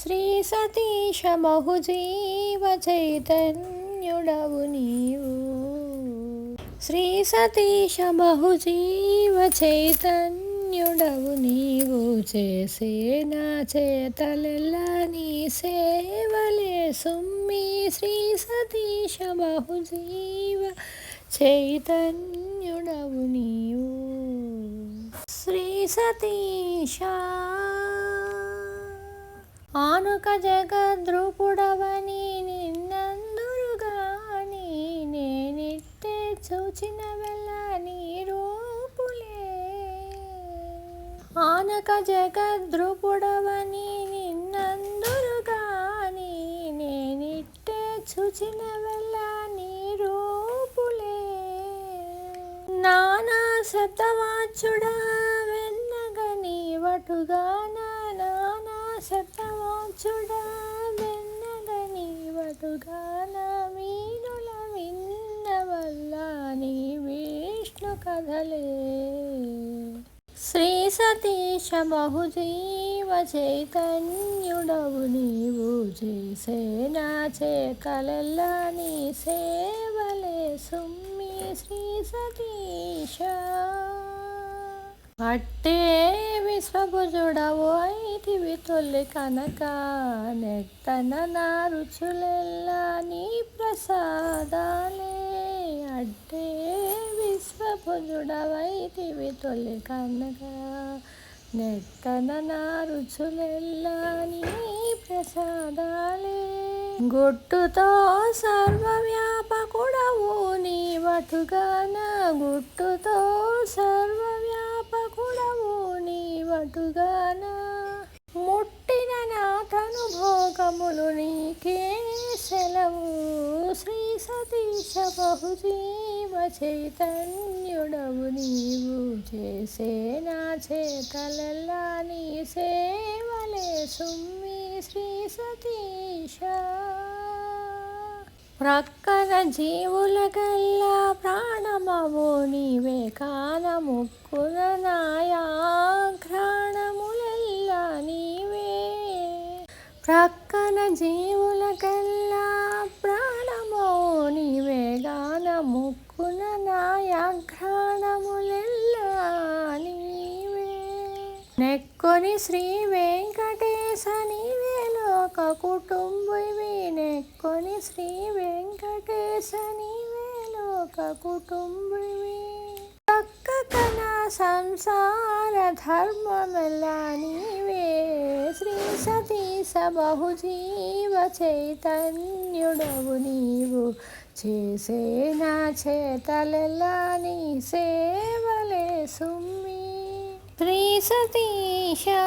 శ్రీ సతీశ బహుజీవ చైతన్యుడవు నీవు. శ్రీ సతీశ బహుజీవ చైతన్యుడవు నీవు. చేసే నా చేతలెల్లా నీ సేవలే సుమ్మి శ్రీ సతీశ బహుజీవ చైతన్యుడవు నీవు. శ్రీ సతీశ ఆనుక జగద్రూపుడవని నిన్నందురుగాని నేనిట్టే చూచిన వెళ్ళ నీ రూపులే ఆనక జగద్రూపుడవని నిన్నందురుగాని నేనిట్టే చూచిన వెళ్ళ నీ రూపులే నానా శబ్దవాచుడా వెన్నగని వటుగాన నానా శబ్దవాచుడా వెన్నగని వటుగాన మీనుల విన్నవల్ల నీ విష్ణు కథలే శ్రీ సతీశ బహుజీవ చైతన్యుడవు నీవు చేసే నా చేతలెల్లా నీ సేవలే సుమ్మి శ్రీ సతీశ. అట్టే విశ్వభుజుడవు అయితివి తొలి కనక నెత్తన నా రుచులెల్లా నీ ప్రసాదాలే. అట్టే విశ్వభుజుడవైతివి తొలి కనక నెత్తన నా రుచులెల్లా నీ ప్రసాదాలే. గుట్టుతో సర్వవ్యాపకుడవు నీ వటుగాన గుట్టుతో సర్వవ్యాపకుడవు నీ ముట్టిన నాథను భోగములు నీకే సెలవు. శ్రీ సతీశ బహుజీవ చైతన్యుడవు నీవు చేసే నా చేతలెల్లా నీ సేవలే సుమ్మి శ్రీ సతీశ. ప్రక్కన జీవులకల్లా ప్రాణమవు నీవే కాన ముక్కున ప్రక్కన జీవులకల్లా ప్రాణమవు నీవే గాన ముక్కున నాయాఘ్రాణములెల్లా నీవే. నెక్కొని శ్రీ వెంకటేశ నీవే లోక కుటుంబివి నెక్కొని శ్రీ వెంకటేశ నీవే లోక కుటుంబివి. పక్కక సంసార ధర్మమెల్లా నీవే శ్రీ సతీ బహుజీవ చైతన్యుడవు నీవు. చేసే నా చేతలెలా నీ సేవలే సుమ్మి. ప్రీ సతీశా